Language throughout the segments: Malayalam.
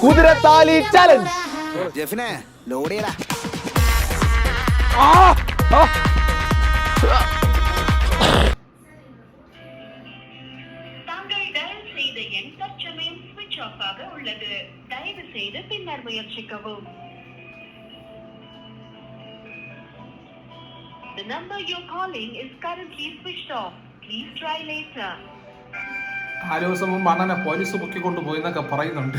കുതിരത്താലി ചലഞ്ച് ആ ദിവസം മണ്ണനെ പോലീസ് പൊക്കിക്കൊണ്ടു പോയെന്നൊക്കെ പറയുന്നുണ്ട്.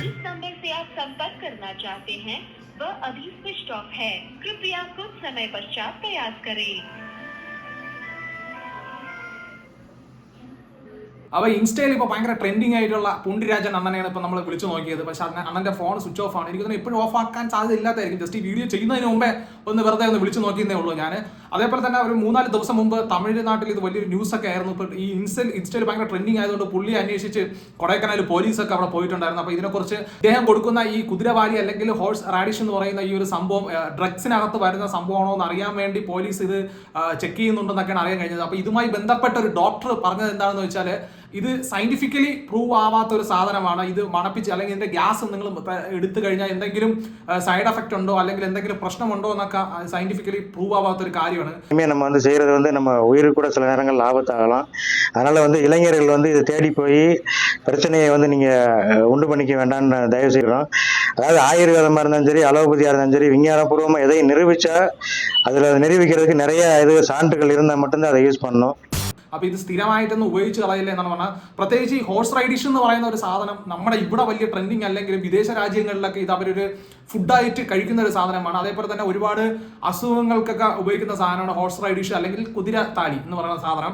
संपर्क करना चाहते हैं वह अभी स्विच ऑफ है कृपया कुछ समय पश्चात प्रयास करें അപ്പൊ ഇൻസ്റ്റയിൽ ഇപ്പോൾ ഭയങ്കര ട്രെൻഡിങ് ആയിട്ടുള്ള പുണ്ടിരാജൻ അണ്ണനെയാണ് ഇപ്പൊ നമ്മൾ വിളിച്ചു നോക്കിയത് പക്ഷെ അണ്ണൻ അണ്ണന്റെ ഫോൺ സ്വിച്ച് ഓഫ് ആണ് എനിക്ക് തോന്നുന്നു ഇപ്പോഴും ഓഫ് ആക്കാൻ സാധ്യത ഇല്ലാത്തായിരിക്കും ജസ്റ്റ് ഈ വീഡിയോ ചെയ്യുന്നതിന് മുമ്പേ ഒന്ന് വെറുതെ ഒന്ന് വിളിച്ചു നോക്കിയതേ ഉള്ളൂ ഞാൻ അതേപോലെ തന്നെ ഒരു മൂന്നാൽ ദിവസം മുമ്പ് തമിഴ്നാട്ടിൽ ഇത് വലിയൊരു ന്യൂസ് ഒക്കെ ആയിരുന്നു. ഇപ്പൊ ഈ ഇൻസ്റ്റയിൽ ഇൻസ്റ്റയിൽ ഭയങ്കര ട്രെൻഡിങ് ആയതുകൊണ്ട് പുള്ളി അന്വേഷിച്ച് കൊടൈക്കനാൽ പോലീസൊക്കെ അവിടെ പോയിട്ടുണ്ടായിരുന്നു. അപ്പൊ ഇതിനെക്കുറിച്ച് അദ്ദേഹം കൊടുക്കുന്ന ഈ കുതിരവാലി അല്ലെങ്കിൽ ഹോഴ്സ് റാഡിഷ് എന്ന് പറയുന്ന ഈ ഒരു സംഭവം ഡ്രഗ്സിനകത്ത് വരുന്ന സംഭവമാണോ എന്ന് അറിയാൻ വേണ്ടി പോലീസ് ഇത് ചെക്ക് ചെയ്യുന്നുണ്ടെന്നൊക്കെയാണ് അറിയാൻ കഴിഞ്ഞത്. അപ്പൊ ഇതുമായി ബന്ധപ്പെട്ട ഒരു ഡോക്ടർ പറഞ്ഞത് എന്താണെന്ന് വെച്ചാൽ ഇത് സയന്റിഫിക്കലി പ്രൂവ് ആവാത്ത ഒരു സാധനമാണ് ഇത് മണപ്പിച്ച് അല്ലെങ്കിൽ ഇതിന്റെ ഗ്യാസ് നിങ്ങൾ എടുത്തു കഴിഞ്ഞാൽ എന്തെങ്കിലും സൈഡ് എഫക്റ്റ് ഉണ്ടോ അല്ലെങ്കിൽ എന്തെങ്കിലും പ്രശ്നമുണ്ടോ എന്നൊക്കെ സയന്റിഫിക്കലി പ്രൂവ് ആവാത്ത ഒരു കാര്യമാണ് இனிமே நம்ம வந்து செய்கிறது வந்து நம்ம உயிருக்கு கூட சில நேரங்கள் ஆபத்தாகலாம் அதனால் வந்து இளைஞர்கள் வந்து இதை தேடி போய் பிரச்சனையை வந்து நீங்கள் உண்டு பண்ணிக்க வேண்டாம்னு தயவு செய்கிறோம் அதாவது ஆயுர்வேதமாக இருந்தாலும் சரி அலோபதியாக இருந்தாலும் சரி விஞ்ஞானபூர்வமாக எதை நிரூபித்தா அதில் நிரூபிக்கிறதுக்கு நிறைய இது சான்றுகள் இருந்தால் மட்டும்தான் அதை யூஸ் பண்ணணும் അപ്പൊ ഇത് സ്ഥിരമായിട്ടൊന്നും ഉപയോഗിച്ച് കളയില്ല എന്നാണ് പറഞ്ഞാൽ പ്രത്യേകിച്ച് ഈ ഹോഴ്സ് റൈഡിഷ് എന്ന് പറയുന്ന ഒരു സാധനം നമ്മുടെ ഇവിടെ വലിയ ട്രെൻഡിങ് അല്ലെങ്കിലും വിദേശ രാജ്യങ്ങളിലൊക്കെ ഇത് അവരൊരു ഫുഡായിട്ട് കഴിക്കുന്ന ഒരു സാധനമാണ്. അതേപോലെ തന്നെ ഒരുപാട് അസുഖങ്ങൾക്കൊക്കെ ഉപയോഗിക്കുന്ന സാധനമാണ് ഹോഴ്സ് റൈഡിഷ് അല്ലെങ്കിൽ കുതിര താലി എന്ന് പറയുന്ന സാധനം.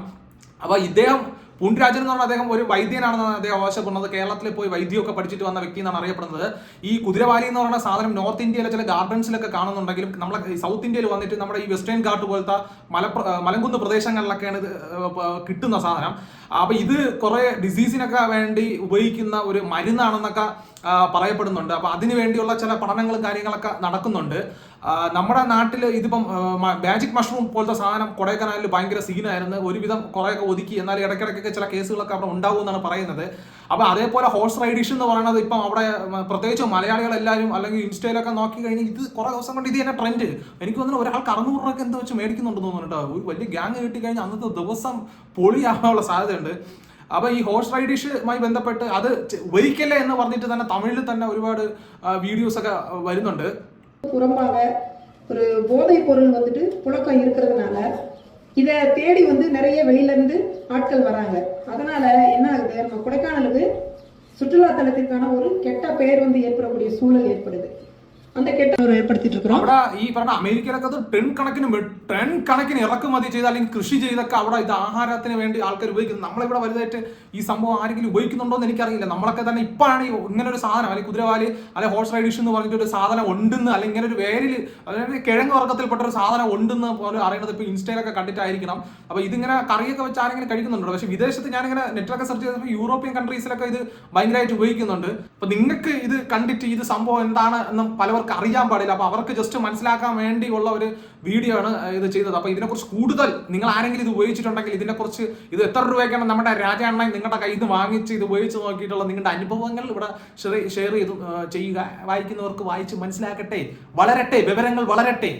അപ്പൊ ഇദ്ദേഹം പുണ്യരാജൻ എന്ന് പറഞ്ഞാൽ അദ്ദേഹം ഒരു വൈദ്യനാണെന്നാണ് അദ്ദേഹം അവകാശപ്പെടുന്നത്. കേരളത്തിൽ പോയി വൈദ്യമൊക്കെ പഠിച്ചിട്ട് വന്ന വ്യക്തി എന്നാണ് അറിയപ്പെടുന്നത്. ഈ കുതിരവാലി എന്ന് പറയുന്ന സാധനം നോർത്ത് ഇന്ത്യയിലെ ചില ഗാർഡൻസിലൊക്കെ കാണുന്നുണ്ടെങ്കിലും നമ്മളെ സൗത്ത് ഇന്ത്യയിൽ വന്നിട്ട് നമ്മുടെ ഈ വെസ്റ്റേൺ ഘാട്ട് പോലത്തെ മല മലങ്കുന്ന് പ്രദേശങ്ങളിലൊക്കെയാണ് ഇത് കിട്ടുന്ന സാധനം. അപ്പൊ ഇത് കുറെ ഡിസീസിനൊക്കെ വേണ്ടി ഉപയോഗിക്കുന്ന ഒരു മരുന്നാണെന്നൊക്കെ പറയപ്പെടുന്നുണ്ട്. അപ്പൊ അതിനു വേണ്ടിയുള്ള ചില പഠനങ്ങളും കാര്യങ്ങളൊക്കെ നടക്കുന്നുണ്ട്. നമ്മുടെ നാട്ടിൽ ഇതിപ്പം മാജിക് മഷ്റൂം പോലത്തെ സാധനം കൊടൈക്കനാലിൽ ഭയങ്കര സീനായിരുന്നു ഒരുവിധം കുറേയൊക്കെ ഒതുക്കി. എന്നാൽ ഇടയ്ക്കിടയ്ക്കൊക്കെ ചില കേസുകളൊക്കെ അവിടെ ഉണ്ടാവും എന്നാണ് പറയുന്നത് അപ്പൊ അതേപോലെ ഹോഴ്സ് റൈഡിഷ് എന്ന് പറയുന്നത് ഇപ്പം അവിടെ ഉം, പ്രത്യേകിച്ച് മലയാളികളെല്ലാവരും അല്ലെങ്കിൽ ഇൻസ്റ്റയിലൊക്കെ നോക്കി കഴിഞ്ഞാൽ ഇത് കുറെ ദിവസം കൊണ്ട് ഇത് തന്നെ ട്രെൻഡ് എനിക്ക് തോന്നുന്നു ഒരാൾക്ക് അറുന്നൂറ് രൂപ എന്തോ വെച്ച് മേടിക്കുന്നുണ്ടെന്ന് തോന്നുന്നു കേട്ടോ ഒരു വലിയ ഗ്യാങ് കിട്ടി കഴിഞ്ഞാൽ അന്നത്തെ ദിവസം പൊളിയാവാനുള്ള സാധ്യതയുണ്ട് അപ്പൊ ഈ ഹോഴ്സ് റൈഡിഷുമായി ബന്ധപ്പെട്ട് അത് ചെ- ഉപയോഗിക്കല്ലേ എന്ന് പറഞ്ഞിട്ട് തന്നെ തമിഴിൽ തന്നെ ഒരുപാട് വീഡിയോസ് ഒക്കെ വരുന്നുണ്ട് புறம்பாக ஒரு போதைப் பொருள் வந்துட்டு புழக்கம் இருக்கிறதுனால இதை தேடி வந்து நிறைய வெளியிலேருந்து ஆட்கள் வராங்க. அதனால் என்ன ஆகுது? நம்ம கொடைக்கானலுக்கு சுற்றுலா தலத்திற்கான ஒரு கெட்ட பெயர் வந்து ஏற்படக்கூடிய சூழல் ஏற்படுது. அந்த கெட்ட பெயர் ஏற்படுத்திட்டு இருக்கிறோம் അവിടെ ഈ പറഞ്ഞ അമേരിക്കയിലൊക്കെ അത് ടെൻ കണക്കിന് മെ- ടെൻ കണക്കിന് ഇറക്കുമതി ചെയ്ത് അല്ലെങ്കിൽ കൃഷി ചെയ്തൊക്കെ അവിടെ ഇത് ആഹാരത്തിന് വേണ്ടി ആൾക്കാർ ഉപയോഗിക്കുന്നത് നമ്മളിവിടെ വലുതായിട്ട് ഈ സംഭവം ആരെങ്കിലും ഉപയോഗിക്കുന്നുണ്ടോ എന്ന് എനിക്കറിയില്ല നമ്മളൊക്കെ തന്നെ ഇപ്പോഴാണ് ഈ ഇങ്ങനെ ഒരു സാധനം അല്ലെങ്കിൽ കുതിരവാലി അല്ലെങ്കിൽ ഹോഴ്സ് റൈഡിഷ് എന്ന് പറഞ്ഞിട്ട് ഒരു സാധനം ഉണ്ടെന്ന് അല്ലെങ്കിൽ ഇങ്ങനെ ഒരു വേരിൽ അതായത് കിഴങ്ങ് വർഗ്ഗത്തിൽപ്പെട്ട ഒരു സാധനം ഉണ്ടെന്ന് പോലും അറിയണത് ഇപ്പൊ ഇൻസ്റ്റയിലൊക്കെ കണ്ടിട്ടായിരിക്കണം അപ്പൊ ഇതിങ്ങനെ കറിയൊക്കെ വെച്ച് ആരെങ്കിലും കഴിക്കുന്നുണ്ടോ പക്ഷെ വിദേശത്ത് ഞാനിങ്ങനെ നെറ്റിലൊക്കെ സെർച്ച് ചെയ്തപ്പോൾ യൂറോപ്യൻ കൺട്രീസിലൊക്കെ ഇത് ഭയങ്കരമായിട്ട് ഉപയോഗിക്കുന്നുണ്ട് അപ്പൊ നിങ്ങൾക്ക് ഇത് കണ്ടിട്ട് ഇത് സംഭവം എന്താണ് എന്ന് പലവർക്ക് അറിയാൻ പാടില്ല. അപ്പൊ അവർക്ക് ജസ്റ്റ് മനസ്സിലാക്കാൻ വേണ്ടിയുള്ള ഒരു വീഡിയോ ആണ് ഇത് ചെയ്തത്. അപ്പൊ ഇതിനെക്കുറിച്ച് കൂടുതൽ നിങ്ങൾ ആരെങ്കിലും ഇത് ഉപയോഗിച്ചിട്ടുണ്ടെങ്കിൽ ഇതിനെക്കുറിച്ച് ഇത് എത്ര രൂപയ്ക്കാണ് നമ്മുടെ രാജാണ്ണ നിങ്ങളുടെ കയ്യിൽ നിന്ന് വാങ്ങിച്ച് ഇത് ഉപയോഗിച്ച് നോക്കിയിട്ടുള്ള നിങ്ങളുടെ അനുഭവങ്ങൾ ഇവിടെ ഷെയർ ചെയ്ത് ചെയ്യുക. വായിക്കുന്നവർക്ക് വായിച്ച് മനസ്സിലാക്കട്ടെ. വളരട്ടെ വിവരങ്ങൾ വളരട്ടെ.